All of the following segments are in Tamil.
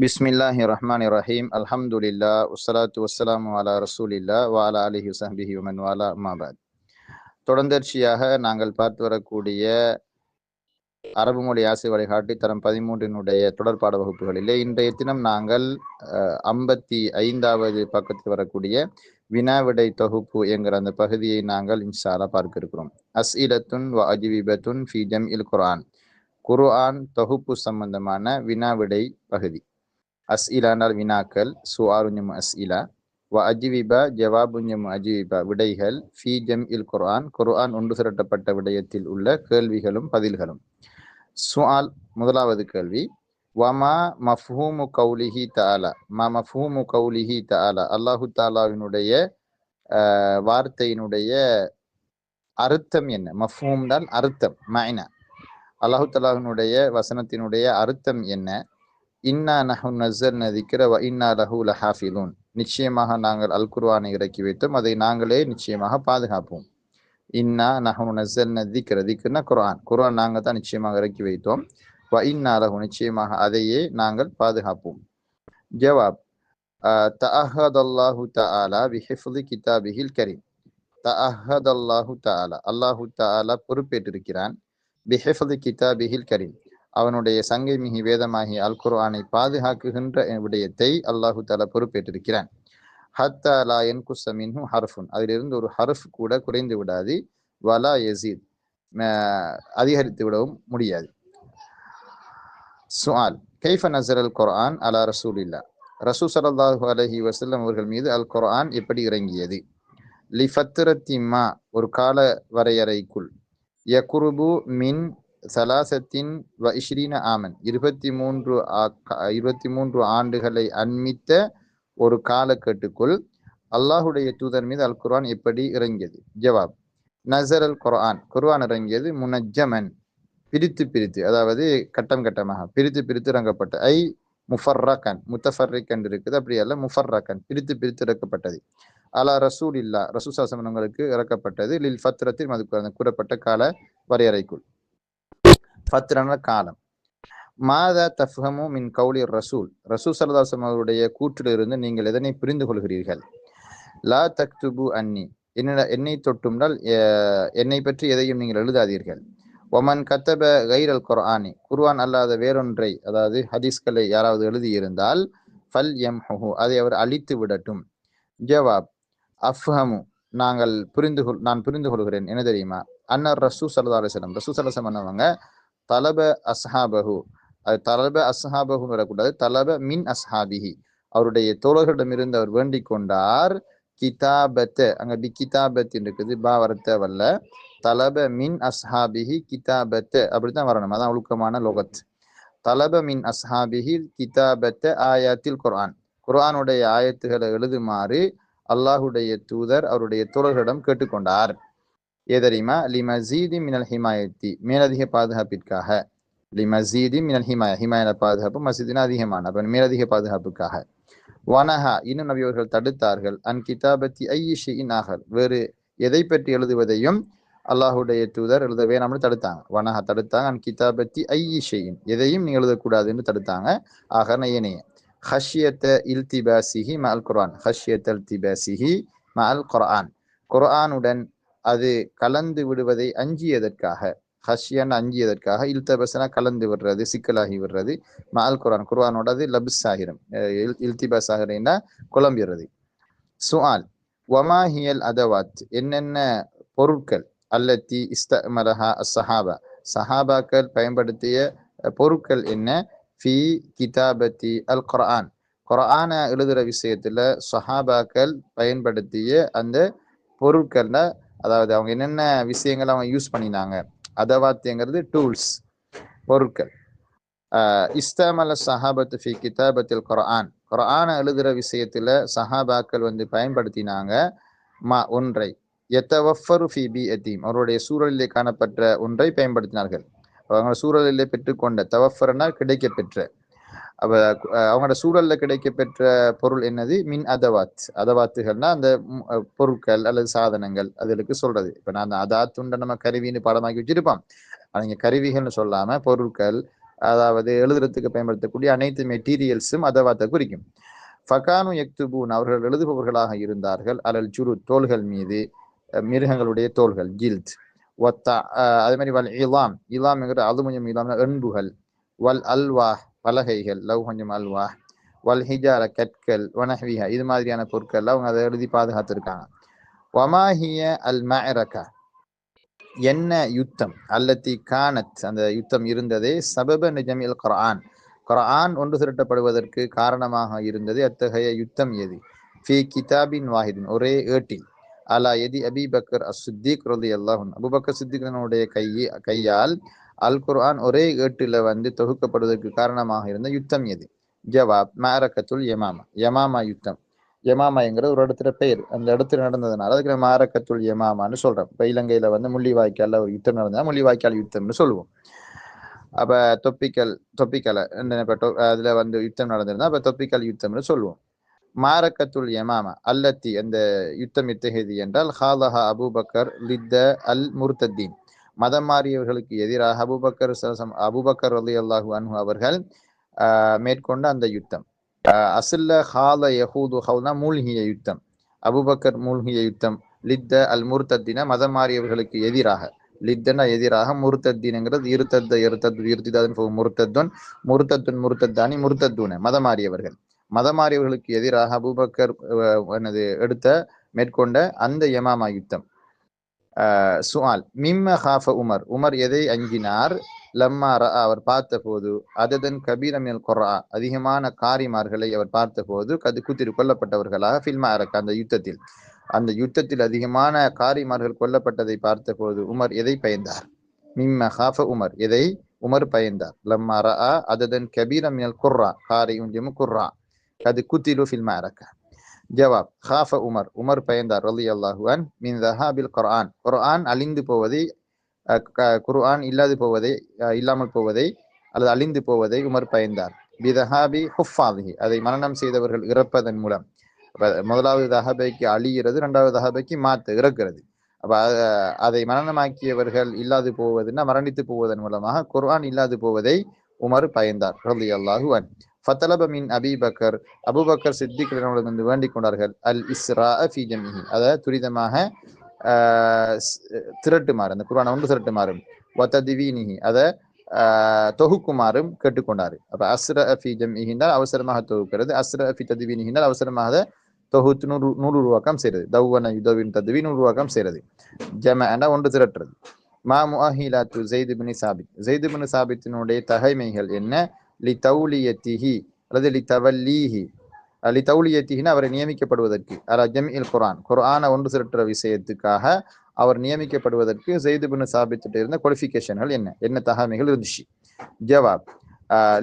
பிஸ்மில்லாஹி ரஹ்மான் ரஹீம் அல்ஹம்துலில்லா உஸ்லாத்து வஸ்லாம் வாலா ரசூலில்லா வாலா அலிஹி சஹபிஹி உமன் வாலா மாபாத் தொடர்ந்தர்ச்சியாக நாங்கள் பார்த்து வரக்கூடிய அரபு மொழி ஆசை வழிகாட்டி தரம் பதிமூன்றினுடைய தொடர்பாட வகுப்புகளிலே இன்றைய தினம் நாங்கள் ஐம்பத்தி ஐந்தாவது பக்கத்தில் வரக்கூடிய வினாவிடை தொகுப்பு என்கிற அந்த பகுதியை நாங்கள் இன்சாலா பார்க்க இருக்கிறோம் அஸ் இலத்துன் வ அஜிவிபத்துன் ஃபி ஜம் இல் குரான் குர்ஆன் தொகுப்பு சம்பந்தமான வினாவிடை பகுதி. அஸ்இலானால் வினாக்கள் சுவாருஞ்சம் அஸ்இலா வ அஜிவிபா ஜவாபுஞ்சம் அஜிவிபா விடைகள் ஃபி ஜம் இல் குர்ஆன் குர்ஆன் ஒன்று திரட்டப்பட்ட விடயத்தில் உள்ள கேள்விகளும் பதில்களும் சுஆல் முதலாவது கேள்வி வமா மஃஹூமு கௌலிஹி தாலா மா மஃஹூமு கௌலிஹி தாலா அல்லாஹு தாலாவினுடைய வார்த்தையினுடைய அர்த்தம் என்ன மஃஹூம் தான் அர்த்தம் மைனா அல்லாஹு தாலாவினுடைய வசனத்தினுடைய அர்த்தம் என்ன இன்னா நஹு நசர் நதிக்கிற வ இன்னா லஹு லஹாஃபிலூன். நிச்சயமாக நாங்கள் அல் குர்வானை இறக்கி வைத்தோம் அதை நாங்களே நிச்சயமாக பாதுகாப்போம். இன்னா நஹு நசர் நதிக்கிற திக்குன்னா குரான் குர்ஆன் நாங்கள் தான் நிச்சயமாக இறக்கி வைத்தோம். வ இன்னா லஹு. நிச்சயமாக அதையே நாங்கள் பாதுகாப்போம். ஜவாப். தஹதல்லாஹு தஆலா பிஹிஃப்தி கிதாபிஹில் கரீம். தஹதல்லாஹு அல்லாஹு தஆலா. அல்லாஹு தஆலா பொறுப்பேற்றிருக்கிறான். பிஹிஃப்தி கிதாபிஹில் கரீம். அவனுடைய சங்கை மிகி வேதமாகி அல் குர்ஆனை பாதுகாக்குகின்ற விடயத்தை அல்லாஹு தாலா பொறுப்பேற்றிருக்கிறான். ஹத்தா லா என்குச மின்ஹு ஹர்ஃபுன். அதிலிருந்து ஒரு ஹர்ஃப் கூட குறைந்து விடாது. வலா எசீத் அதிகரித்து விடவும் முடியாது. சுஆல் கைஃப நசர் அல் குர்ஆன் அலா ரசூல் இல்லா ரசூ சல்லாஹூ அலஹி வசல்லம் அவர்கள் மீது அல் குர்ஆன் எப்படி இறங்கியது? லி ஃபத்ரத்திமா ஒரு கால வரையறைக்குள். யகுருபு மின் சலாசத்தின் வ இஷ்ரீன ஆமன். இருபத்தி மூன்று இருபத்தி மூன்று ஆண்டுகளை அண்மித்த ஒரு காலக்கட்டுக்குள் அல்லாஹுடைய தூதர் மீது அல் குர்ஆன் எப்படி இறங்கியது? ஜவாப் நசர் அல் குர்ஆன். குர்ஆன் இறங்கியது முனஜமன் பிரித்து பிரித்து அதாவது கட்டம் கட்டமாக பிரித்து பிரித்து இறங்கப்பட்ட ஐ முஃபர்ரகன். முத்தஃபர்ரிகன் இருக்குது அப்படி அல்ல முஃபர்ரகன். பிரித்து பிரித்து இறக்கப்பட்டது. அலா ரசூல் இல்லா ரசூசாசனங்களுக்கு இறக்கப்பட்டது. லில் ஃபத்ரத்தில் அது கூறப்பட்ட கால வரையறைக்குள். ஃபத்ரன காலம். மாதா தஃஹமு மின் கவுலி ரசூல். ரசூல் சரதாசம் அவருடைய கூற்றிலிருந்து நீங்கள் எதனை புரிந்து கொள்கிறீர்கள் லா தக்துபு அன்னி. என்ன என்னை தொட்டும்னால் என்னை பற்றி எதையும் நீங்கள் எழுதாதீர்கள். Oman கத்தப chiral குர்ஆனி. குர்ஆன் அல்லாத வேறொன்றை அதாவது ஹதீஸ்களை யாராவது எழுதியிருந்தால் ஃபல் எம் ஹு அதை அவர் அழித்து விடட்டும். ஜவாப் அஃப்ஹமு நாங்கள் புரிந்து கொள் நான் புரிந்து கொள்கிறேன் என்ன தெரியுமா? அன்னர் ரசூ சல்லா அலிஸ்லாம் ரசூ சலசம் அவங்க தலப அஸ்ஹாபஹு. அது தலப அஸ்ஹாபஹுன்னு வரக்கூடாது. தலப மின் அஸ்ஹாபிஹி. அவருடைய தோழர்களிடமிருந்து அவர் வேண்டிக் கொண்டார். கிதாபத்த. அங்க பி கிதாபத் இருக்குது. பா வரத்த வல்ல தலப மின் அஸ்ஹாபிஹி கிதாபத்த. அப்படித்தான் வரணும். அதான் ஒழுக்கமான லோகத். தலப மின் அஸ்ஹாபிஹி கிதாபத்த ஆயாத்தில் குர்ஆன். குர்ஆனுடைய ஆயத்துகளை எழுதுமாறு அல்லாஹுடைய தூதர் அவருடைய தோழர்களிடம் கேட்டுக்கொண்டார் எதரிமா லிமசீதி மினல் ஹிமாயத்தி. மேலதிக பாதுகாப்பிற்காக. லிமசீதி மினல் ஹிமாய. ஹிமாயில பாதுகாப்பு மசீதினா அதிகமான. அப்ப மேலதிக பாதுகாப்புக்காக. வனஹா. இன்னும் நபி அவர்கள் தடுத்தார்கள். அன் கிதாபத்தி ஐயிஷி இன்னாகல் வேறு எதை பற்றி எழுதுவதையும் அல்லாஹுடைய தூதர் எழுத வேணாம்னு தடுத்தாங்க. வனஹா தடுத்தாங்க. அன் கிதாபத்தி ஐயிஷையின் எதையும் நீ எழுதக்கூடாதுன்னு தடுத்தாங்க. ஆக நயனைய ஹஷியத்த இல்திபாசிஹி ம அல் குரான் ஹஷியத் அல்திபாசிஹி ம அல் குர்ஆன். குர்ஆனுடன் அது கலந்து விடுவதை அஞ்சியதற்காக ஹஷியன் அஞ்சியதற்காக இல்தபசனா கலந்து விடுறது சிக்கலாகி விடுறது மால் குரான் குர்வானோடது லபிஸ் ஆகிரும் இல்திபாஸ் ஆகிறேன்னா குழம்பிடுறது. சுஆல் வமாஹியல் அதவாத் என்னென்ன பொருட்கள் அல்லத்தி இஸ்தமலஹா சஹாபா சஹாபாக்கள் பயன்படுத்திய பொருட்கள் என்ன? ஃபி கிதாபத்தி அல் குரான் குரானை எழுதுகிற விஷயத்துல சஹாபாக்கள் பயன்படுத்திய அந்த பொருட்கள்ல அதாவது அவங்க என்னென்ன விஷயங்கள் அவங்க யூஸ் பண்ணினாங்க. அதவாத்தியங்கிறது டூல்ஸ் பொருட்கள். இஸ்தாமல சஹாபத்து ஃபி கிதாபத்தில் குரான் குரானை எழுதுகிற விஷயத்தில் சஹாபாக்கள் வந்து பயன்படுத்தினாங்க மா ஒன்றை. எத்தவஃபரு ஃபி பி எத்தீம் அவருடைய சூழலிலே காணப்பட்ட ஒன்றை பயன்படுத்தினார்கள். அவங்க சூழலிலே பெற்றுக்கொண்ட தவஃபரனால் கிடைக்க பெற்ற அவ அவங்களோட சூழல்ல கிடைக்க பெற்ற பொருள் என்னது? மின் அதவாத். அதவாத்துகள்னா அந்த பொருட்கள் அல்லது சாதனங்கள். அதுகளுக்கு சொல்றது. இப்ப நான் அந்த அதாத்துண்ட நம்ம கருவின்னு பாடமாக்கி வச்சிருப்போம். அவங்க கருவிகள்னு சொல்லாம பொருட்கள் அதாவது எழுதுறதுக்கு பயன்படுத்தக்கூடிய அனைத்து மெட்டீரியல்ஸும் அதவாத்தை குறிக்கும். ஃபகானு எக்துபூன் அவர்கள் எழுதுபவர்களாக இருந்தார்கள். அலல் ஜுரு தோள்கள் மீது மிருகங்களுடைய தோள்கள் ஜில்த் ஒத்தா அதே மாதிரி வல் இலாம். இலாம்ங்கிற அலுமினியம் இலாம் எண்புகள். வல் அல்வா பலகைகள் லவ் கொஞ்சம் அல்வா வல் ஹிஜார கற்கள் வனஹ்விஹா இது மாதிரியான பொருட்கள் அவங்க அதை எழுதி பாதுகாத்திருக்காங்க. வமாஹிய அல் மஅரகா என்ன யுத்தம்? அல்லத்தி கானத் அந்த யுத்தம் இருந்ததே சபப நிஜமில் குரான் குரான் ஒன்று திரட்டப்படுவதற்கு காரணமாக இருந்தது அத்தகைய யுத்தம் எது? ஃபி கிதாபின் வாஹிதின் ஒரே ஏட்டில். அலா எதி அபி பக்கர் அஸ் ரதி அல்லாஹன் அபுபக்கர் சித்திகனுடைய கையை கையால் அல் குர்ஆன் ஒரே ஏட்டில் வந்து தொகுக்கப்படுவதற்கு காரணமாக இருந்த யுத்தம் எது? ஜவாப் மாரக்கத்துல் யமாமா. யமாமா யுத்தம். யமாமா யமாமாங்கிறது ஒரு இடத்துல பெயர். அந்த இடத்துல நடந்ததுனால அதுக்கு நம்ம மாரக்கத்துல் யமாமான்னு சொல்றோம் இப்ப இலங்கையில வந்து முள்ளிவாய்க்கால ஒரு யுத்தம் நடந்தா முள்ளிவாய்க்கால் யுத்தம்னு சொல்லுவோம். அப்ப தொப்பிக்கல் தொப்பிக்கலை அதுல வந்து யுத்தம் நடந்திருந்தா அப்ப தொப்பிக்கல் யுத்தம்னு சொல்லுவோம். மாரக்கத்துல் யமாமா. அல்லத்தி அந்த யுத்தம் எத்தகையது என்றால் ஹாலஹா அபூபக்கர் லித்த அல் முர்தத்தீன் மதம் மாறியவர்களுக்கு எதிராக அபூபக்கர் சலம் அபூபக்கர் அலி அல்லாஹு அன்ஹு அவர்கள் ஆஹ், மேற்கொண்ட அந்த யுத்தம். ஆஹ், அசுல்ல ஹால யஹூது ஹவுனா மூழ்கிய யுத்தம். அபூபக்கர் மூழ்கிய யுத்தம். லித்த அல் முர்தத்தின மதம் மாறியவர்களுக்கு எதிராக. லித்தன எதிராக முருத்தத்தீனுங்கிறது இருத்தத்த இருத்தத் இருத்திதாதன் முருத்தத்துன் முருத்தத்துன் முருத்தத்தானி முர்தத்தூன மதம் மாறியவர்கள். மதம் மாறியவர்களுக்கு எதிராக அபூபக்கர் எனது என்னது எடுத்த மேற்கொண்ட அந்த யமாமா யுத்தம். சுஆல் மிம்ம ஹாஃப உமர். உமர் எதை அஞ்சினார்? லம்மா ர அவர் பார்த்தபோது அததன் கபீரமில் கொரா அதிகமான காரிமார்களை அவர் பார்த்தபோது கது குத்திரி கொல்லப்பட்டவர்களாக ஃபில்மா அரக்க அந்த யுத்தத்தில். அந்த யுத்தத்தில் அதிகமான காரிமார்கள் கொல்லப்பட்டதை பார்த்தபோது உமர் எதை பயந்தார்? மிம்ம ஹாஃப உமர். எதை? உமர் பயந்தார். லம்மா ரஅ அததன் கபீரமில் குர்ரா காரி உஞ்சமு குர்ரா கது குத்திலு ஃபில்மா அரக்க ஜவாப் ஹாஃப உமர் உமர் பயந்தார் ரலி அல்லாஹுவன் மின் தஹாபில் குர்ஆன் குர்ஆன் அழிந்து போவதை அஹ், க- குர்ஆன் இல்லாது போவதை அஹ், இல்லாமல் போவதை அல்லது அழிந்து போவதை உமர் பயந்தார் பிதஹாபி ஹுஃபாதிஹி அதை மரணம் செய்தவர்கள் இறப்பதன் மூலம் முதலாவது தஹபைக்கு அழிகிறது இரண்டாவது தகபைக்கு மாத்து இறக்கிறது அப்போ அதை மரணமாக்கியவர்கள் இல்லாது போவதுன்னா மரணித்து போவதன் மூலமாக குர்ஆன் இல்லாது போவதை உமர் பயந்தார் ரலி அல்லாஹுவன் ஃபத்தலப மின் அபி பக்கர் அபுபக்கர் சித்திகளிடமிருந்து வேண்டிக் கொண்டார்கள் அல் இஸ்ரா ஃபி ஜமிஹி அதை துரிதமாக ஆஹ், திரட்டுமாறு அந்த குரான ஒன்று திரட்டுமாறும் வத்ததிவீனிஹி அதை ஆஹ், தொகுக்குமாறும் கேட்டுக்கொண்டார் அப்ப அஸ்ர அஃபி ஜமிஹினால் அவசரமாக தொகுக்கிறது அஸ்ர அஃபி ததிவீனிஹினால் அவசரமாக தொகுத்து நூறு நூறு உருவாக்கம் செய்யறது தௌவன யுதவின் ததுவி நூறு உருவாக்கம் செய்கிறது ஜம ஒன்று திரட்டுறது மா முஹிலா து ஜெய்து பின் சாபித் ஜெய்து பின் சாபித்தினுடைய தகைமைகள் என்ன லி தௌலியத்திஹி அல்லது லி தவல்லீஹி லி தௌலியத்திஹின்னு அவரை நியமிக்கப்படுவதற்கு. அல் அஜம் இல் குரான் குரானை ஒன்று திரட்டுற விஷயத்துக்காக அவர் நியமிக்கப்படுவதற்கு ஜெயிது பின் சாபித்துட்டு இருந்த குவாலிஃபிகேஷன்கள் என்ன? என்ன தகமைகள் இருந்துச்சு? ஜவாப்.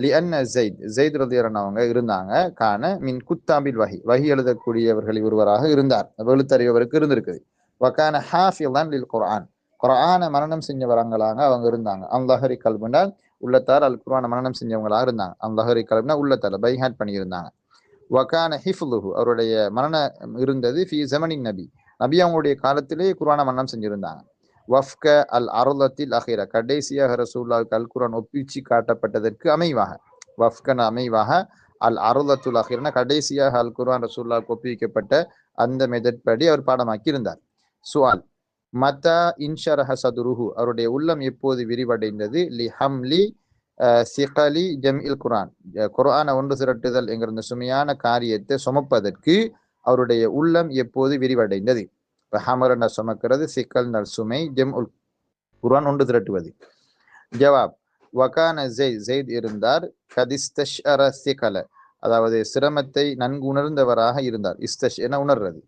லி அன்ன ஜெயித் ஜெயித் ரதியரன் அவங்க இருந்தாங்க. காண மின் குத்தாபில் வஹி. வகி எழுதக்கூடியவர்களில் ஒருவராக இருந்தார். எழுத்தறிவருக்கு இருந்திருக்குது. வக்கான ஹாஃபிலான் லில் குர்ஆன். குரானை மரணம் செஞ்சவரங்களாக அவங்க இருந்தாங்க. அல்லாஹரி கல்புண்டால் உள்ளத்தார் அல் குரானை மரணம் செஞ்சவங்களாக இருந்தாங்க. அல்லாஹரி கல்புனா உள்ளத்தார் பைஹாட் பண்ணியிருந்தாங்க. வக்கான ஹிஃபுலுஹு அவருடைய மரணம் இருந்தது ஃபி ஜமனின் நபி. நபி அவங்களுடைய காலத்திலே குரானை மரணம் செஞ்சிருந்தாங்க. வஃப்க அல் அருளத்தில் அஹீரா கடைசியாக ரசூல்லாவுக்கு அல் குரான் ஒப்பிச்சு காட்டப்பட்டதற்கு அமைவாக. வஃப்கன் அமைவாக அல் அருளத்துல் அஹிர்னா கடைசியாக அல் குரான் ரசூல்லாவுக்கு ஒப்புவிக்கப்பட்ட அந்த மெதட் படி அவர் பாடமாக்கி இருந்தார் சுவால் மதா இன்ஷரஹ சதுருஹு. அவருடைய உள்ளம் எப்போது விரிவடைந்தது? லி ஹம்லி அஹ், சிகலி ஜம்இல் இல் குரான் குரானை ஒன்று திரட்டுதல் என்கிற இந்த சுமையான காரியத்தை சுமப்பதற்கு அவருடைய உள்ளம் எப்போது விரிவடைந்தது? இப்போ ஹமரன சுமக்கிறது சிக்கல் நல் சுமை ஜெம் உல் குரான் ஒன்று திரட்டுவது ஜவாப். வகான ஜெய் ஜெயித் இருந்தார். கதிஸ்தஷர சிகல. அதாவது சிரமத்தை நன்கு உணர்ந்தவராக இருந்தார். இஸ்தஷ் என உணர்றது.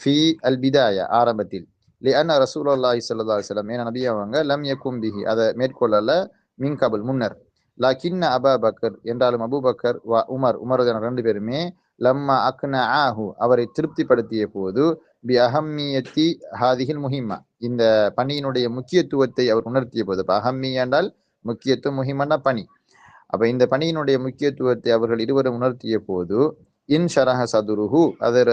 ஃபி அல்பிதாய ஆரம்பத்தில். லிஅன்ன ரசூலுல்லாஹி சல்லா அலிஸ்லாம் ஏன்னா நபி அவங்க லம் யக்கும் பிஹி அதை மேற்கொள்ளல மின் கபல் முன்னர். லாக்கின்ன அபா பக்கர் என்றாலும் அபூபக்கர் வ உமர் உமர் ரெண்டு பேருமே லம்மா அக்ன ஆஹு அவரை திருப்திப்படுத்திய போது பி அஹம்மியத்தி ஹாதிஹில் முஹிம்மா இந்த பணியினுடைய முக்கியத்துவத்தை அவர் உணர்த்திய போது இப்போ அஹம்மி என்றால் முக்கியத்துவம் முஹிமன்னா பணி. அப்ப இந்த பணியினுடைய முக்கியத்துவத்தை அவர்கள் இருவரும் உணர்த்திய போது இன் ஷரஹ சதுருஹு அதர்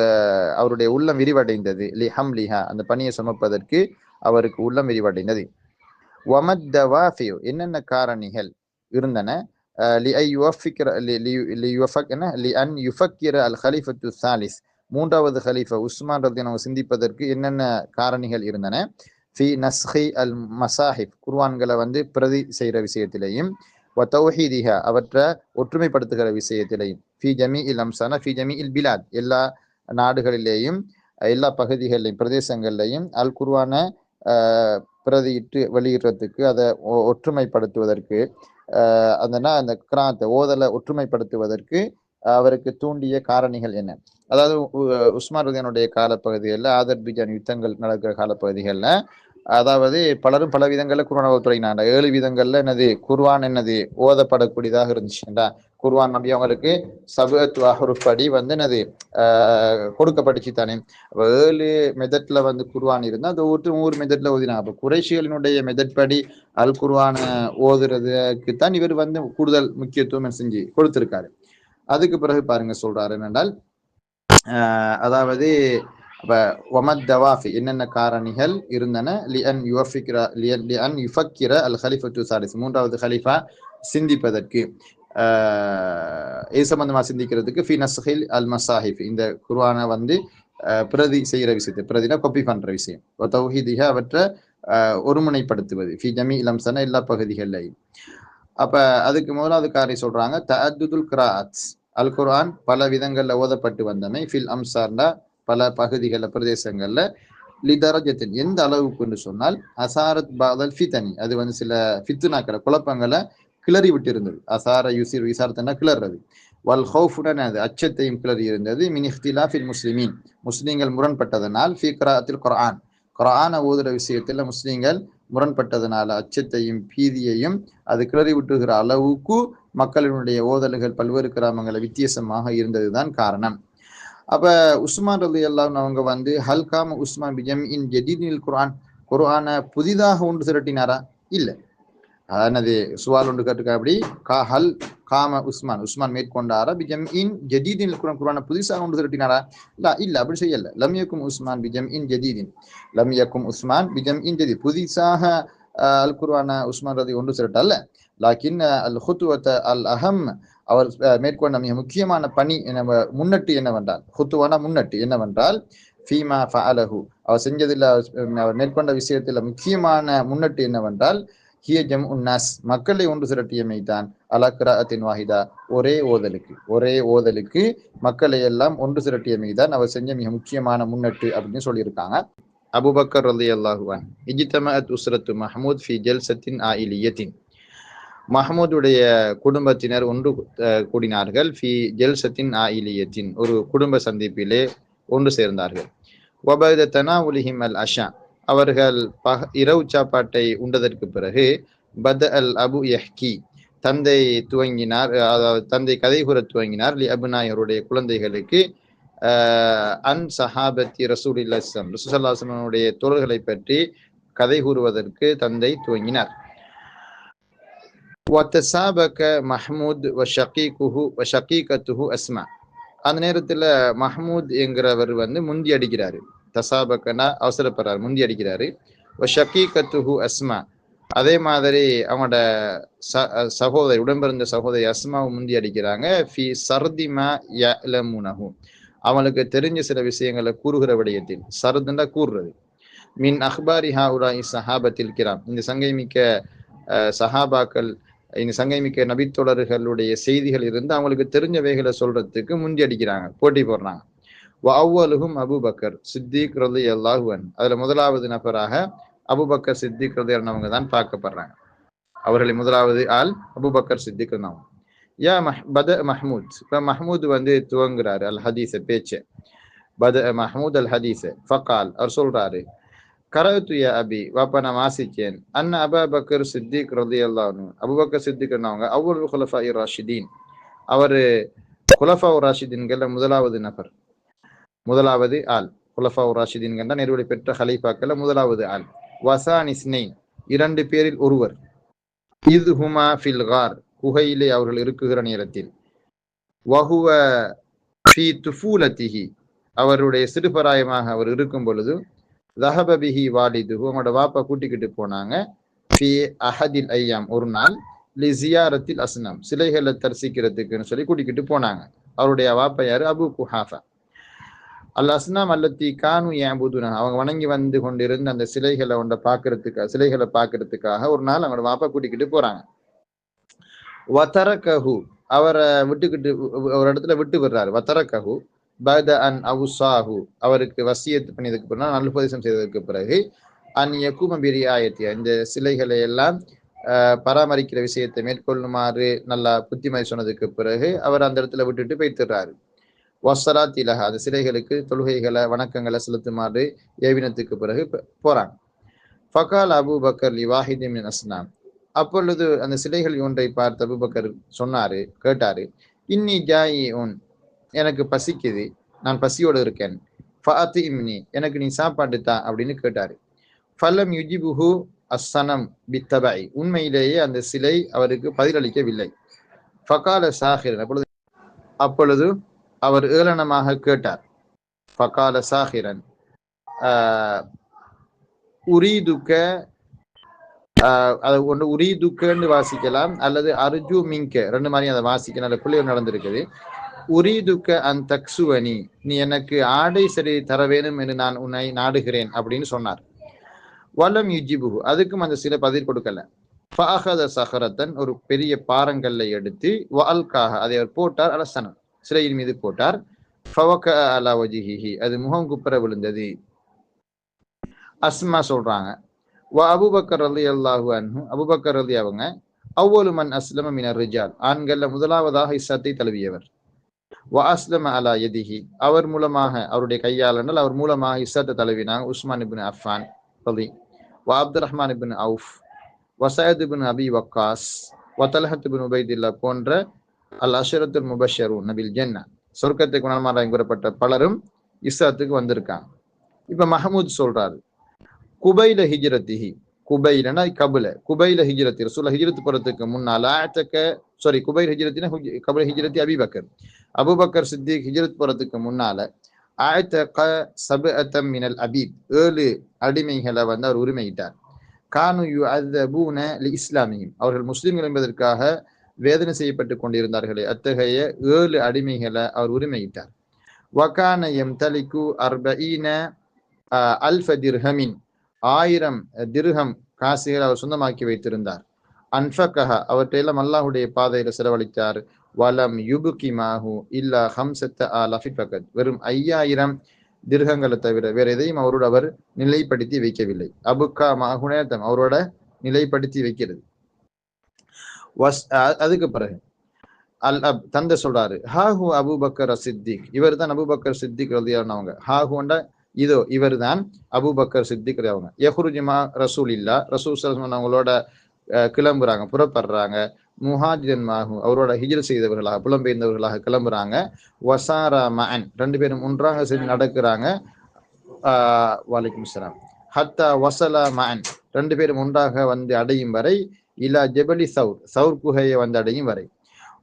அவருடைய உள்ளம் விரிவடைந்தது. லி ஹம் லிஹா அந்த பணியை சுமப்பதற்கு அவருக்கு உள்ளம் விரிவடைந்தது. வமத்தவாஃபியோ என்னென்ன காரணிகள் இருந்தன? லி ஐ யுஃபிக்ர லி யுஃபக் என்ன? லி அன் யுஃபக்கிர அல் ஹலிஃபத்து சாலிஸ். மூன்றாவது ஹலீஃபா உஸ்மான் ரத்தினம் சிந்திப்பதற்கு என்னென்ன காரணிகள் இருந்தன? ஃபி நஸ்ஹி அல் மசாஹிப் குர்வான்களை வந்து பிரதி செய்கிற விஷயத்திலையும் வ தௌஹீதிஹா அவற்றை ஒற்றுமைப்படுத்துகிற விஷயத்திலையும். ஃபி ஜமி இல் அம்சானா ஃபி ஜமி இல் பிலாத் எல்லா நாடுகளிலேயும் எல்லா பகுதிகளிலையும் பிரதேசங்கள்லையும் அல் குர்வானை பிரதியிட்டு வெளியிடுறதுக்கு அதை ஒற்றுமைப்படுத்துவதற்கு அதனா அந்த கிராத்தை ஓதலை ஒற்றுமைப்படுத்துவதற்கு அவருக்கு தூண்டிய காரணிகள் என்ன அதாவது உஸ்மான் ரதியனுடைய காலப்பகுதிகளில் ஆதர்பிஜான் யுத்தங்கள் நடக்கிற காலப்பகுதிகளில் அதாவது பலரும் பல விதங்களில் குர்வான் தொடங்கினாங்க ஏழு விதங்களில் என்னது குர்வான் என்னது ஓதப்படக்கூடியதாக இருந்துச்சுண்டா குர்வான் நபி அவங்களுக்கு படி வந்து என்னது ஆஹ் கொடுக்கப்பட்டுச்சு தானே ஏழு மெதட்ல வந்து குர்வான் இருந்தா அது ஒரு நூறு மெதட்ல ஓதினாங்க அப்ப குறைஷிகளினுடைய மெதட் படி அல் குர்வான ஓதுறதுக்கு தான் இவர் வந்து கூடுதல் முக்கியத்துவம் செஞ்சு கொடுத்திருக்காரு. அதுக்கு பிறகு பாருங்க சொல்றாரு என்னென்றால் அதாவது அப்ப ஒமத் தவாஃபி என்னென்ன காரணிகள் இருந்தன? லியன் லிஅன் லியன் லியன் யுஃபக்கிர அல் ஹலிஃபத்து சாரிஸ் மூன்றாவது ஹலிஃபா சிந்திப்பதற்கு. இது சம்பந்தமா சிந்திக்கிறதுக்கு ஃபி நஸ்ஹில் அல் மசாஹிப் இந்த குர்ஆனை வந்து பிரதி செய்கிற விஷயத்தை பிரதினா கொப்பி பண்ற விஷயம். தௌஹீதிக அவற்றை ஒருமுனைப்படுத்துவது. ஃபி ஜமி இலம்சன எல்லா பகுதிகள்லையும் அப்ப அதுக்கு முதலாவது காரை சொல்றாங்க தஅத்துல் கிராத் அல் குர்ஆன் பல விதங்கள்ல ஓதப்பட்டு வந்தமை ஃபில் அம்சார்னா பல பகுதிகளில் பிரதேசங்கள்ல லிதரஜத்தின் எந்த அளவுக்குன்னு சொன்னால் அசாரத் பாதல் ஃபிதனி. அது வந்து சில ஃபித்துனாக்களை குழப்பங்களை கிளறி விட்டு இருந்தது அசார யுசிர் விசாரத்தனா கிளறது. வல் ஹவுஃபுடன் அது அச்சத்தையும் கிளறி இருந்தது. மின் இஃப்திலா ஃபில் முஸ்லிமீன். முஸ்லீம்கள் முரண்பட்டதனால் ஃபி கிராத்தில் குர்ஆன். குரான ஓதுற விஷயத்துல முஸ்லீம்கள் முரண்பட்டதனால அச்சத்தையும் பீதியையும் அது கிளறி விட்டுகிற அளவுக்கு மக்களினுடைய ஓதல்கள் பல்வேறு கிராமங்களில் வித்தியாசமாக இருந்ததுதான் காரணம். அப்ப உஸ்மான் ரலி அல்லாஹ் அவங்க வந்து ஹல்காம் உஸ்மான் பிஜம் இன் ஜதீனில் குரான் குரானை புதிதாக ஒன்று திரட்டினாரா? இல்ல. அதாவது சுவால் ஒன்று கேட்டுக்காபடி கா ஹல் காம உஸ்மான். உஸ்மான் மேற்கொண்டாரா? பிஜம் இன் ஜதீதின் குரான் குரானை புதுசாக ஒன்று திரட்டினாரா? இல்ல இல்ல அப்படி செய்யல. லம் யக்கும் உஸ்மான் பிஜம் இன் ஜதீதின். லம் யக்கும் உஸ்மான் பிஜம் இன் ஜதீத் புதுசாக அல் குர்வான உஸ்மான் ரதி ஒன்று திரட்டல்ல. லாக்கின் அல் ஹுத்துவத்த அல் அஹம் அவர் மேற்கொண்ட மிக முக்கியமான பணி என்ன முன்னட்டு என்னவென்றால் ஹுத்துவான முன்னட்டு என்னவென்றால் ஃபீமா ஃபஅலஹு. அவர் செஞ்சதில் அவர் மேற்கொண்ட விஷயத்தில் முக்கியமான முன்னட்டு என்னவென்றால் ஹிய ஜம் உன்னாஸ் மக்களை ஒன்று திரட்டியமை தான் அலக்ராத்தின் வாஹிதா. ஒரே ஓதலுக்கு. ஒரே ஓதலுக்கு மக்களை எல்லாம் ஒன்று திரட்டியமைதான் அவர் செஞ்ச மிக முக்கியமான முன்னட்டு அப்படின்னு சொல்லியிருக்காங்க. அபுபக்கர் ரலி அல்லாஹுவான் இஜித்தமத் உஸ்ரத்து மஹமூத் ஃபி ஜல்சத்தின் ஆயிலியத்தின் மஹமூதுடைய குடும்பத்தினர் ஒன்று கூடினார்கள். ஃபி ஜெல்சத்தின் ஆயிலியத்தின் ஒரு குடும்ப சந்திப்பிலே ஒன்று சேர்ந்தார்கள். வபத தனாவுலிஹிம் அல் அஷா அவர்கள் பக இரவு சாப்பாட்டை உண்டதற்கு பிறகு பத் அல் அபு யஹ்கி தந்தை துவங்கினார் அதாவது தந்தை கதை கூற துவங்கினார் லி அபுனாய் அவருடைய குழந்தைகளுக்கு அன் சஹாபத்தி ரசூல் இல்லாஸ்லாம் ரசூசல்லாஸ்லனுடைய தோள்களை பற்றி கதை கூறுவதற்கு தந்தை துவங்கினார். வத்தசாபக மஹமூத் வ குஹு வ ஷகீகத்துஹு அஸ்மா. அந்த நேரத்தில் மஹமூத் என்கிறவர் வந்து முந்தி அடிக்கிறாரு. தசாபக்கனா அவசரப்படுறாரு முந்தி அடிக்கிறாரு ஷக்கீகத்துஹு அஸ்மா. அதே மாதிரி அவனோட ச சகோதரி உடம்பிருந்த சகோதரி அஸ்மாவை முந்தி அடிக்கிறாங்க ஃபி சர்திமா யலமுனஹு அவனுக்கு தெரிஞ்ச சில விஷயங்களை கூறுகிற விடயத்தில் சர்துண்டா கூறுறது. மின் அஹ்பாரி ஹா உராய் சஹாபத்தில் கிராம். இந்த சங்கைமிக்க சஹாபாக்கள் இந்த சங்கைமிக்க நபித்தொடர்களுடைய செய்திகள் இருந்து அவங்களுக்கு தெரிஞ்சவைகளை சொல்றதுக்கு முந்தி அடிக்கிறாங்க போட்டி போடுறாங்க. அவ்வலுகும் அபுபக்கர் சித்திக் ரதி அல்லாஹுவன் அதுல முதலாவது நபராக அபுபக்கர் சித்திக் ரதி அவங்க தான் பார்க்கப்படுறாங்க. அவர்களை முதலாவது ஆள் அபுபக்கர் சித்திக் அவங்க யா மஹ் பத மஹமூத். இப்போ மஹமூத் வந்து துவங்குறாரு அல் ஹதீஸ பேச்சு. பத மஹமூத் அல் ஹதீஸ. ஃபக்கால் அவர் சொல்றாரு கரத்து யா அபி வாப்பா நான் வாசிச்சேன். அண்ணா அபா பக்கர் சித்திக் ரதி அல்லாஹ் அபுபக்கர் சித்திக் அவங்க அவ்வளவு குலஃபா ராஷிதீன். அவரு குலஃபா ராஷிதீன்கள் முதலாவது நபர். முதலாவது ஆள். குலஃபா ராஷிதீன் கண்ட நெருவடி பெற்ற ஹலீஃபாக்கள் முதலாவது ஆள். வசான் இஸ்னை இரண்டு பேரில் ஒருவர். இது ஹுமா ஃபில் கார் குகையிலே அவர்கள் இருக்குகிற நேரத்தில். வஹுவ ஃபி துஃபூலத்திஹி அவருடைய சிறுபராயமாக அவர் இருக்கும் பொழுது தஹபபிஹி வாலிது அவங்களோட வாப்பா கூட்டிக்கிட்டு போனாங்க. ஃபி அஹதில் ஐயாம் ஒரு நாள் லி ஜியாரத்தில் அஸ்னம் சிலைகளை தரிசிக்கிறதுக்குன்னு சொல்லி கூட்டிக்கிட்டு போனாங்க. அவருடைய வாப்பையார் அபு குஹாஃபா. அல் அஸ்னாம் அல்லத்தி கானு ஏம்புதுனா அவங்க வணங்கி வந்து கொண்டிருந்த அந்த சிலைகளை ஒன்றை பார்க்கறதுக்காக சிலைகளை பார்க்கறதுக்காக ஒரு நாள் அவங்களோட வாப்பா கூட்டிக்கிட்டு போறாங்க. வத்தரகஹு அவரை விட்டுக்கிட்டு ஒரு இடத்துல விட்டு விடுறாரு. வத்தர கஹு பத அன் அவுசாஹு. அவருக்கு வசியத்து பண்ணியதுக்கு பிறகு நல்லுபதேசம் செய்ததுக்கு பிறகு அன் யகும பிரியாயத்தியா இந்த சிலைகளை எல்லாம் பராமரிக்கிற விஷயத்தை மேற்கொள்ளுமாறு நல்லா புத்திமதி சொன்னதுக்கு பிறகு அவர் அந்த இடத்துல விட்டுட்டு போய்த்துறாரு வசராத் இலக அந்த சிலைகளுக்கு தொழுகைகளை வணக்கங்களை செலுத்துமாறு ஏவினத்துக்கு பிறகு போறாங்க. ஃபகால் அபு பக்கர் லி வாஹிதின் அஸ்னாம். அப்பொழுது அந்த சிலைகள் ஒன்றை பார்த்து அபுபக்கர் சொன்னாரு கேட்டாரு இன்னி ஜாயி உன் எனக்கு பசிக்குது நான் பசியோடு இருக்கேன். ஃபாத்தி இம்னி எனக்கு நீ சாப்பாடு தா அப்படின்னு கேட்டாரு. ஃபலம் யுஜிபுஹு அஸ்ஸனம் பித்தபாய் உண்மையிலேயே அந்த சிலை அவருக்கு பதிலளிக்கவில்லை. ஃபகால சாஹிரன் அப்பொழுது அப்பொழுது அவர் ஏளனமாக கேட்டார். ஃபகால சாஹிரன் உரீதுக்க அதை ஒன்று உரீதுக்கன்னு வாசிக்கலாம் அல்லது அர்ஜு மிங்க ரெண்டு மாதிரி அதை வாசிக்கணும். அந்த பிள்ளைகள் நடந்திருக்குது. உரீதுக்க அந்த தக்சுவனி நீ எனக்கு ஆடை சரி தர வேணும் என்று நான் உன்னை நாடுகிறேன் அப்படின்னு சொன்னார். வலம் யுஜிபு அதுக்கும் அந்த சில பதில் கொடுக்கல. பாகத சஹரத்தன் ஒரு பெரிய பாறங்கல்லை எடுத்து வால்காக அதை அவர் போட்டார் அலசனம் சிலையின் மீது போட்டார். ஃபவக்க அலா வஜிஹிஹி. அது முகம் குப்புற விழுந்தது. அஸ்மா சொல்றாங்க. வ அபுபக்கர் அலி அல்லாஹு அன்ஹு. அபுபக்கர் அலி அவங்க அவ்வொரு மன் அஸ்லம மினர் ரிஜால். ஆண்கள்ல முதலாவதாக இஸ்ஸத்தை தழுவியவர். வ அஸ்லம அலா எதிஹி அவர் மூலமாக அவருடைய கையாளனால் அவர் மூலமாக இஸ்ஸத்தை தழுவினாங்க. உஸ்மான் இபின் அஃபான் ரலி. வ அப்துல் ரஹ்மான் இபின் அவுஃப். வசயத் இபின் அபி வக்காஸ். வத்தலஹத் இபின் உபைதில்லா போன்ற அல் அஷரத்துல் முபஷரு நபில் ஜன்னா. சொர்க்கத்தை குணமாராயம் கூறப்பட்ட பலரும் இஸ்லாத்துக்கு வந்திருக்காங்க. இப்ப மஹமூத் சொல்றாரு குபைல ஹிஜ்ரத்திஹி குபைலனா கபுல குபைல ஹிஜ்ரத்தி ரசூல ஹிஜ்ரத் போறதுக்கு முன்னால ஆயத்தக்க சாரி குபைல் ஹிஜ்ரத்தினா கபுல ஹிஜ்ரத்தி அபிபக்கர் அபுபக்கர் சித்திக் ஹிஜ்ரத் போறதுக்கு முன்னால ஆயத்த சபு அத்தம் மினல் அபீப் ஏழு அடிமைகளை வந்து அவர் உரிமையிட்டார். கானு யு அத்தபூன பூன இஸ்லாமியும் அவர்கள் முஸ்லிம்கள் என்பதற்காக வேதனை செய்யப்பட்டு கொண்டிருந்தார்களே. அத்தகைய ஏழு அடிமைகளை அவர் உரிமையிட்டார். வகான எம் தலிக்கு அர்பீன அல்ஃப திர்ஹமின் ஆயிரம் திருகம் காசுகள் அவர் சொந்தமாக்கி வைத்திருந்தார். அன்ஃபக்கஹ அவற்றையெல்லாம் அல்லாஹுடைய பாதையில செலவழித்தார். வலம் யுபுகி மாஹு இல்லா ஹம்சத்த ஆ லஃபிபகத் வெறும் ஐயாயிரம் திருகங்களை தவிர வேற எதையும் அவரோட அவர் நிலைப்படுத்தி வைக்கவில்லை. அபுக்கா மாகுனேதம் அவரோட நிலைப்படுத்தி வைக்கிறது. வஸ் அதுக்கு பிறகு. அல் அப் தந்தை சொல்றாரு ஹாஹு அபுபக்கர் சித்திக் இவர் தான் அபுபக்கர் சித்திக் ரதியானவங்க ஹாஹுண்டா இதோ இவர் தான் அபுபக்கர் சித்திக் அவங்க யஹ்ருஜிமா ரசூல் இல்லா ரசூல் அவங்களோட கிளம்புறாங்க புறப்படுறாங்க. முஹாஜின் மாஹு அவரோட ஹிஜில் செய்தவர்களாக புலம்பெயர்ந்தவர்களாக கிளம்புறாங்க. வசாரா மன் ரெண்டு பேரும் ஒன்றாக சேர்ந்து நடக்கிறாங்க. வாலிக்கும் சலாம். ஹத்தா வசலா மன் ரெண்டு பேரும் ஒன்றாக வந்து அடையும் வரை இலா ஜெபலி சவுர் சவுர் குகையை வந்தடையும் வரை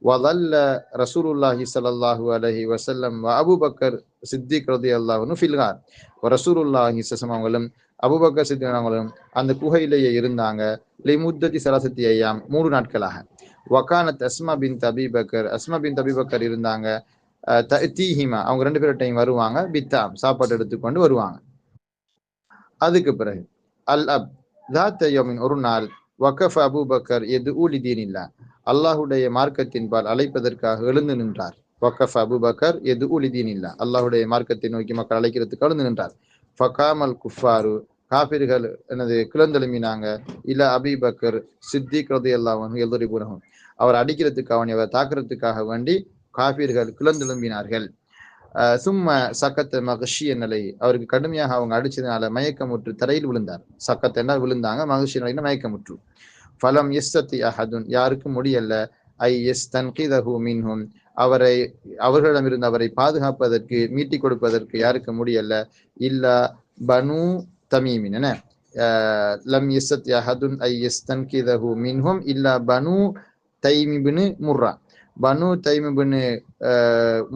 வதல்ல ரசூலுல்லாஹி ஸல்லல்லாஹு அலஹி வசல்லம் அபுபக்கர் சித்திக் ரதி அல்லாஹ்னு ஃபில்கார் ரசூலுல்லாஹி சசம் அவங்களும் அபுபக்கர் சித்திக் அவங்களும் அந்த குகையிலேயே இருந்தாங்க. லிமுத்ததி சரசத்தி ஐயாம் மூணு நாட்களாக. வக்கானத் அஸ்மா பின் அபீபக்கர் அஸ்மா பின் அபீபக்கர் இருந்தாங்க. தீஹிமா அவங்க ரெண்டு பேர்ட்டையும் வருவாங்க. பித்தாம் சாப்பாடு எடுத்துக்கொண்டு வருவாங்க. அதுக்கு பிறகு அல் அப் தாத்தயோமின் ஒரு நாள் வக்கஃப் அபூபக்கர் எது ஊலிதீனில்லா அல்லாஹுடைய மார்க்கத்தின்பால் அழைப்பதற்காக எழுந்து நின்றார். வக்கஃப் அபுபக்கர் எது உலிதீன் இல்லா அல்லாஹுடைய மார்க்கத்தை நோக்கி மக்கள் அழைக்கிறதுக்கு எழுந்து நின்றார். ஃபகாமல் குஃபாரு காபிர்கள் எனது கிளந்தெழுமினாங்க இல்ல அபிபக்கர் சித்திக் ரதி அல்லாஹன் எதிரி புனகும் அவர் அடிக்கிறதுக்காக வேண்டி அவர் தாக்குறதுக்காக வேண்டி காபிர்கள் கிளந்தெழும்பினார்கள் சும்ம சக்கத்த மகிஷிய நிலை. அவருக்கு கடுமையாக அவங்க அடிச்சதுனால மயக்கமுற்று தரையில் விழுந்தார். சக்கத்தை என்ன விழுந்தாங்க மகிஷி நிலையில மயக்கமுற்று. ஃபலம் எஸ்தத்தி அஹதுன் யாருக்கும் முடியல. ஐ எஸ் தன்கிதஹு மின்ஹும் அவரை அவர்களிடமிருந்து அவரை பாதுகாப்பதற்கு மீட்டி கொடுப்பதற்கு யாருக்கு முடியல. இல்ல பனு தமீமின் என. லம் எஸ்தத் அஹதுன் ஐ எஸ் தன்கிதஹு மின்ஹும் இல்ல பனு தைமிபின் முர்ரா பனு தைமிபின்னு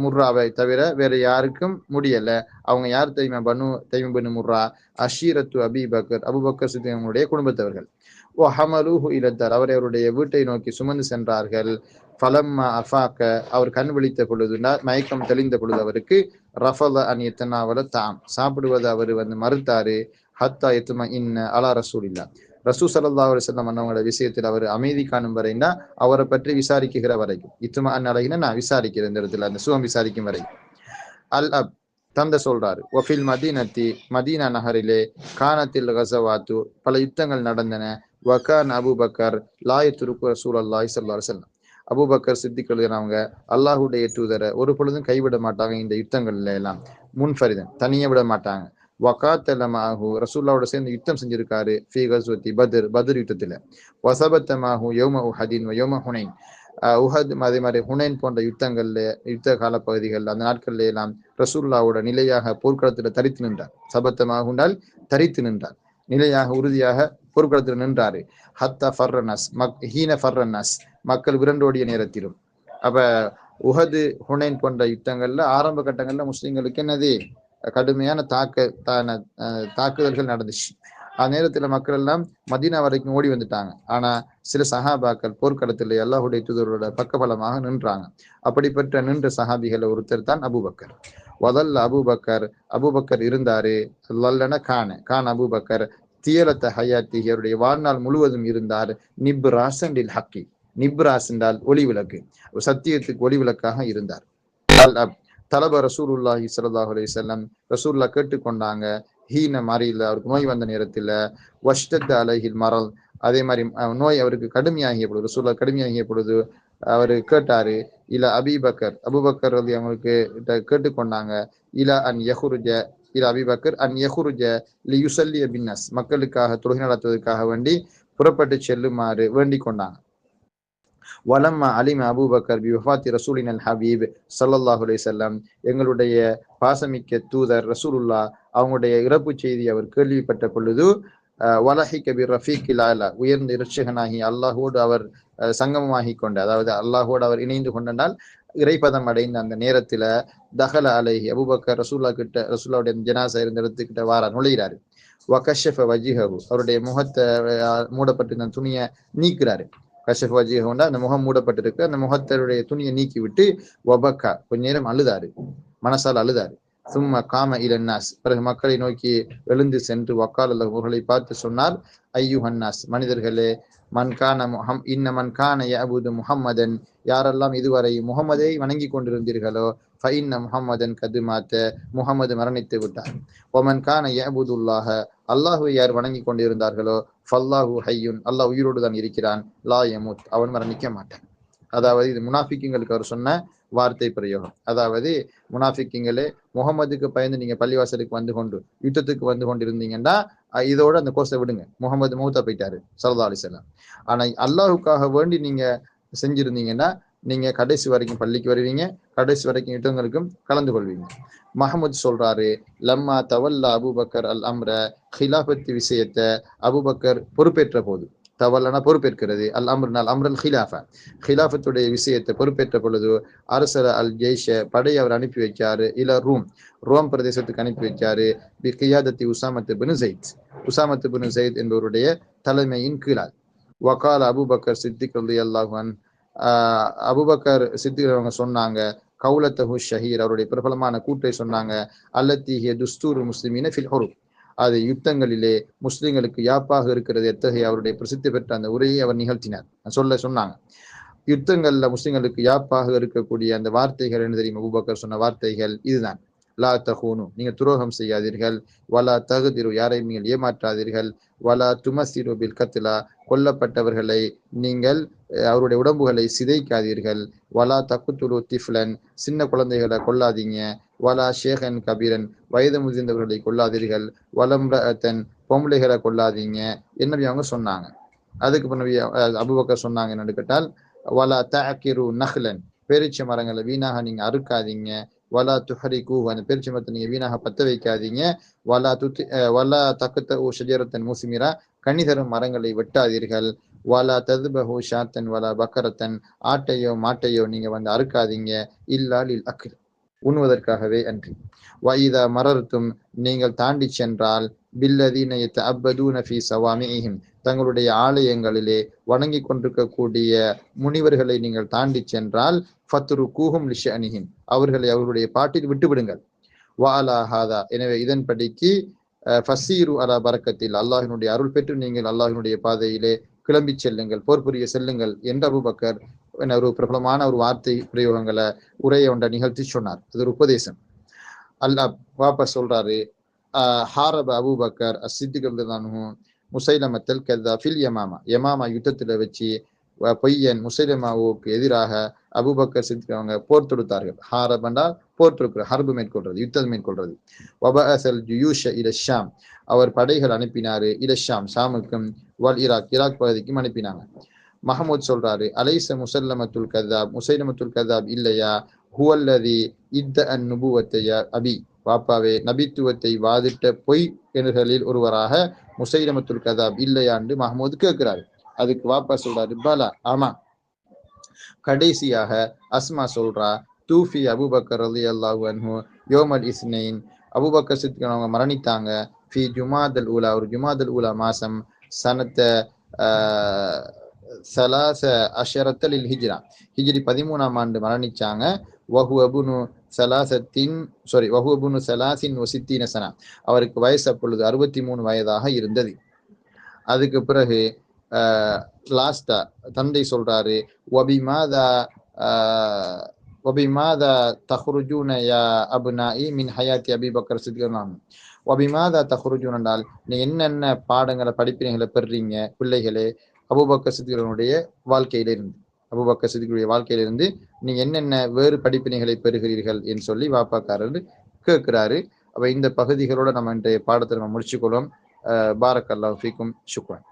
முர்ராவை தவிர வேற யாருக்கும் முடியல. அவங்க யார் தெரியுமா? பனு தைமிபின் முர்ரா அஷீரத்து அபி பக்கர் அபுபக்கர் சித்தினுடைய குடும்பத்தவர்கள். ஓ ஹமலூஹு இலத்தார் அவர் அவருடைய வீட்டை நோக்கி சுமந்து சென்றார்கள். ஃபலம்மா அஃபாக்க அவர் கண் விழித்த பொழுது மயக்கம் தெளிந்த பொழுது அவருக்கு ரஃபல அன் எத்தனாவல தாம். சாப்பிடுவது அவர் வந்து மறுத்தாரு. ஹத்தா எத்தும இன்ன அலா ரசூல் இல்லா ரசூ சல்லா அலுவலம் அண்ணவங்களோட விஷயத்தில் அவர் அமைதி காணும் வரைன்னா அவரை பற்றி விசாரிக்குகிற வரைக்கும். இத்துமா அன் நான் விசாரிக்கிறேன் இந்த இடத்துல அந்த சுகம் விசாரிக்கும் வரைக்கும் அல் அப் தந்த சொல்றாரு ஒஃபில் மதீனத்தி மதீனா நகரிலே கானத்தில் கசவாத்து பல யுத்தங்கள் நடந்தன. வகான் அபுபக்கர் லாய துருக்கு ரசூல் அல்லாஹ் சல்லா செல்லம் அபுபக்கர் சித்திக் அல்லாஹுடைய தூதரை ஒரு பொழுதும் கைவிட மாட்டாங்க இந்த யுத்தங்கள்ல எல்லாம். முன்ஃபரிதன் தனியே விட மாட்டாங்க. வகாத்தலமாகு ரசூல்லாவோட சேர்ந்து யுத்தம் செஞ்சிருக்காரு ஃபி கஸ்வத்தி பத்ர் பத்ர் யுத்தத்துல. வசபத்தமாகு யோம உஹதின் யோம ஹுனைன். உஹத் அதே மாதிரி ஹுனைன் போன்ற யுத்தங்கள்ல யுத்த கால பகுதிகள் அந்த நாட்கள்ல எல்லாம் ரசூல்லாவோட நிலையாக போர்க்களத்துல தரித்து நின்றார். சபத்தமாகுண்டால் தரித்து நின்றார். நிலையாக உறுதியாக போர்க்களத்தில் நின்றாரு. ஹத்தா ஃபர்ரனஸ் மக் ஹீன ஃபர்ரனஸ் மக்கள் விரண்டோடிய நேரத்திலும். அப்ப உஹது ஹுனைன் போன்ற யுத்தங்கள்ல ஆரம்ப கட்டங்கள்ல முஸ்லிம்களுக்கு என்னது? கடுமையான தாக்க தாக்குதல்கள் நடந்துச்சு. அந்த நேரத்துல மக்கள் எல்லாம் மதீனா வரைக்கும் ஓடி வந்துட்டாங்க. ஆனா சில சஹாபாக்கள் போர்க்களத்துல அல்லாஹுடைய தூதரோட பக்கபலமாக நின்றாங்க. அப்படிப்பட்ட நின்ற சஹாபிகளை ஒருத்தர் தான் அபுபக்கர். வதல்ல அபுபக்கர் அபுபக்கர் இருந்தாரு லல்லன கான கான் அபுபக்கர். தியலத்த ஹயாத்தி அவருடைய வாழ்நாள் முழுவதும் இருந்தார். நிப்ராசன் டில் ஹக்கி. நிப்ராஸ் என்றால் ஒளி விளக்கு. சத்தியத்துக்கு ஒளி விளக்காக இருந்தார். தலப ரசூலுல்லாஹி சல்லாஹ் அலி செல்லம் ரசூல்லா கேட்டுக்கொண்டாங்க. ஹீன மாறியில் அவருக்கு நோய் வந்த நேரத்துல வஷ்டத்த அலஹில் மரல் அதே மாதிரி நோய் அவருக்கு கடுமையாகிய பொழுது ரசூல்லா கடுமையாகிய பொழுது அவர் கேட்டாரு இல்ல அபிபக்கர் அபுபக்கர் வந்து அவங்களுக்கு கேட்டுக்கொண்டாங்க இல அன் யஹுருஜ. இல அபிபக்கர் அன் யஹுருஜ லி யுசல்லிய பின்னஸ் மக்களுக்காக தொழுகை நடத்துவதற்காக வேண்டி புறப்பட்டு செல்லுமாறு வேண்டிக் கொண்டாங்க வலம்மா அலிம அபூபக்கர் பி வஃபாத்தி ரசூலின் அல் ஹபீப் சல்லல்லாஹு செல்லம் எங்களுடைய பாசமிக்க தூதர் ரசூலுல்லா அவங்களுடைய இறப்பு செய்தி அவர் கேள்விப்பட்ட பொழுது வலஹி கபீர் ரஃபீக் இலாலா உயர்ந்த இரட்சகனாகி அல்லாஹோடு அவர் சங்கமமாகி கொண்ட அதாவது அல்லாஹோடு அவர் இணைந்து கொண்டனால் இறைப்பதம் அடைந்த அந்த நேரத்துல தஹல அலைஹி அபுபக்கர் ரசூல்லா கிட்ட ரசூல்லாவுடைய ஜனாசா இருந்த இடத்துக்கிட்ட வாரா நுழைகிறாரு வகஷஃப வஜிஹபு அவருடைய முகத்தை மூடப்பட்டிருந்த துணியை நீக்கிறாரு. கஷஃப் வஜிஹுண்டா அந்த முகம் மூடப்பட்டிருக்கு. அந்த முகத்தருடைய துணியை நீக்கி விட்டு ஒபக்கா கொஞ்ச நேரம் அழுதாரு. மனசால் அழுதாரு. சும்மா காம இலன்னாஸ் பிறகு மக்களை நோக்கி எழுந்து சென்று வக்கால் அவர்களை பார்த்து சொன்னார் ஐயு ஹன்னாஸ் மனிதர்களே மன்கான முஹம் இன்ன மன்கான யபுது முஹம்மதன். யாரெல்லாம் இதுவரை முகமதை வணங்கி கொண்டிருந்தீர்களோ ஃபைன்ன முஹம்மதன் கது மாத்த முகமது மரணித்து விட்டார் ஒமன் கான யபுதுல்லாஹ அல்லாஹுவை யார் வணங்கி கொண்டிருந்தார்களோ ஃபல்லாஹு ஹையுன். அல்லாஹ் உயிரோடு தான் இருக்கிறான். லா யமுத் அவன் மரணிக்க மாட்டான். அதாவது இது முனாஃபிக்குங்களுக்கு அவர் சொன்ன வார்த்தை பிரயோகம். அதாவது முனாஃபிக்கிங்களே முகமதுக்கு பயந்து நீங்க பள்ளிவாசலுக்கு வந்து கொண்டு யுத்தத்துக்கு வந்து கொண்டு இருந்தீங்கன்னா இதோட அந்த கோர்ஸை விடுங்க. முகமது மூத்தா போயிட்டாரு சரதா அலிசல்லாம் ஆனா அல்லாஹுக்காக வேண்டி நீங்க செஞ்சிருந்தீங்கன்னா நீங்க கடைசி வரைக்கும் பள்ளிக்கு வருவீங்க கடைசி வரைக்கும் யுத்தங்களுக்கும் கலந்து கொள்வீங்க. மஹமது சொல்றாரு லம்மா தவல்லா அபுபக்கர் அல் அம்ர ஹிலாபத்தி விஷயத்தை அபுபக்கர் பொறுப்பேற்ற போது. தவல்லனா பொறுப்பேற்கிறது. அல் அம்ருனால் அம்ரல் ஹிலாஃபா. ஹிலாஃபத்துடைய விஷயத்தை பொறுப்பேற்ற பொழுது அரசர் அல் ஜெய்ஷ படை அவர் அனுப்பி வைக்காரு இல ரூம் ரோம் பிரதேசத்துக்கு அனுப்பி வைக்காரு பி கியாதத்தி உசாமத்து பின் ஜெயித் உசாமத்து பின் ஜெயித் என்பவருடைய தலைமையின் கீழால். வக்கால் அபுபக்கர் சித்திக் ரலி அல்லாஹன் அபுபக்கர் சித்திக் அவங்க சொன்னாங்க கவுலத்தஹு ஷஹீர் அவருடைய பிரபலமான கூட்டை சொன்னாங்க அல்லத்தீஹிய துஸ்தூர் முஸ்லிமின ஃபில் ஹொரூப். அது யுத்தங்களிலே முஸ்லிம்களுக்கு யாப்பாக இருக்கிறது. எத்தகைய அவருடைய பிரசித்தி பெற்ற அந்த உரையை அவர் நிகழ்த்தினார். சொல்ல சொன்னாங்க. யுத்தங்கள்ல முஸ்லிம்களுக்கு யாப்பாக இருக்கக்கூடிய அந்த வார்த்தைகள் என்ன தெரியும்? அபுபக்கர் சொன்ன வார்த்தைகள் இதுதான். லா தஹூனு நீங்க துரோகம் செய்யாதீர்கள். வலா தகுதிரு யாரையும் நீங்கள் ஏமாற்றாதீர்கள். வலா துமசிரு பில் கத்திலா கொல்லப்பட்டவர்களை நீங்கள் அவருடைய உடம்புகளை சிதைக்காதீர்கள். வலா தக்குத்துரு திஃப்லன் சின்ன குழந்தைகளை கொல்லாதீங்க. வலா ஷேகன் கபீரன் வயது முதிர்ந்தவர்களை கொல்லாதீர்கள். வலம்ரத்தன் பொம்பளைகளை கொல்லாதீங்க. என்ன அவங்க சொன்னாங்க? அதுக்கு பின்னவி அபுபக்கர் சொன்னாங்க என்னன்னு கேட்டால் வலா தக்கிரு நஹ்லன் பேரிச்ச மரங்களை வீணாக நீங்க அறுக்காதீங்க. வலா துஹரி கூ அந்த பேரிச்ச மரத்தை நீங்க வீணாக பத்த வைக்காதீங்க. வலா துத்தி வலா தக்கத்த ஓ ஷஜரத்தன் மூசிமிரா கனி தரும் மரங்களை வெட்டாதீர்கள். வலா ததுபஹு ஷாத்தன் வலா பக்கரத்தன். ஆட்டையோ மாட்டையோ நீங்க வந்து அறுக்காதீங்க. இல்லால் இல் அக்ல் உண்ணுவதற்காகவே அன்றி. வைதா மரர்த்தும் நீங்கள் தாண்டி சென்றால் பில்லதீன அப்பதூன ஃபி சவாமிஹிம் தங்களுடைய ஆலயங்களிலே வணங்கி கொண்டிருக்கக்கூடிய முனிவர்களை நீங்கள் தாண்டி சென்றால் ஃபத்துரு கூஹும் லிஷ அணிகின் அவர்களை அவர்களுடைய பாட்டில் விட்டுவிடுங்கள். வாலா ஹாதா. எனவே இதன்படிக்கு ஃபசீரு அலா பறக்கத்தில் அல்லாஹினுடைய அருள் பெற்று நீங்கள் அல்லாஹினுடைய பாதையிலே கிளம்பி செல்லுங்கள் போர் புரிய செல்லுங்கள் என்று அபுபக்கர் ஒரு பிரபலமான ஒரு வார்த்தை பிரயோகங்களை உரையை ஒன்றை நிகழ்த்தி சொன்னார். அது ஒரு உபதேசம். அல்லாஹ் வாப்பா சொல்றாரு ஹாரப அபுபக்கர் அசித்திகள்தானும் முசைலமத்தல் கதா ஃபில் யமாமா. யமாமா யுத்தத்துல வச்சு பொய்யன் முசைலமாவுக்கு எதிராக அபுபக்கர் சித்திகவங்க போர் தொடுத்தார்கள். ஹாரபண்டா போர் தொடுக்கிற ஹர்பு மேற்கொள்றது யுத்தம் மேற்கொள்றது. வபஅசல் ஜுயூஷ இலஷாம் அவர் படைகள் அனுப்பினாரு இலஷாம் ஷாமுக்கும் வல் ஈராக் ஈராக் பகுதிக்கும் அனுப்பினாங்க. மஹமூத் சொல்றாரு அலைச முசல்லமத்துல் கதாப் முசைலமத்துல் கதாப் இல்லையா? ஹுவல்லதி இத்த அன் அபி. பாப்பாவே நபித்துவத்தை வாதிட்ட பொய் கிணறுகளில் ஒருவராக முசைலமத்துல் கதாப் இல்லையா என்று மஹமூத் கேட்கிறாரு. அதுக்கு வாப்பா சொல்றாரு பாலா ஆமா கடைசியாக அஸ்மா சொல்றா தூஃபி அபுபக்கர் அலி அல்லாஹு அன்ஹு யோமல் இஸ்னைன் அபுபக்கர் சித்திகன் அவங்க மரணித்தாங்க. ஃபி ஜுமாதல் உலா ஒரு ஜுமாதல் உலா மாசம் சனத்தை சலாச அஷரத்தலில் ஹிஜ்ரா. ஹிஜ்ரி பதிமூணாம் ஆண்டு மரணிச்சாங்க. வஹு அபுனு சலாசத்தின் சாரி வஹு அபுனு சலாசின் ஒசித்தீன சனா. அவருக்கு வயசு அப்பொழுது அறுபத்தி மூணு வயதாக இருந்தது. அதுக்கு பிறகு லாஸ்டா தந்தை சொல்றாரு ஒபிமாதா ஒபிமாதா தஹ்ருஜூன யா மின் ஹயாத்தி அபிபக்கர் பக்கர் ஒபிமாதா தஹ்ருஜூன் என்றால் நீ என்னென்ன பாடங்களை படிப்பினைகளை பெறுறீங்க பிள்ளைகளே? அபுபக்கர் சித்திகளுடைய வாழ்க்கையிலிருந்து அபுபக்கர் சித்திகளுடைய வாழ்க்கையிலிருந்து நீங்க என்னென்ன வேறு படிப்பினைகளை பெறுகிறீர்கள்? என்று சொல்லி வாப்பாக்காரர் கேட்கிறாரு. அப்ப இந்த பகுதிகளோட நம்ம இன்றைய பாடத்தை நம்ம முடிச்சுக்கொள்வோம். பாரக் அல்லாஹ் ஃபீக்கும். சுக்ரன்.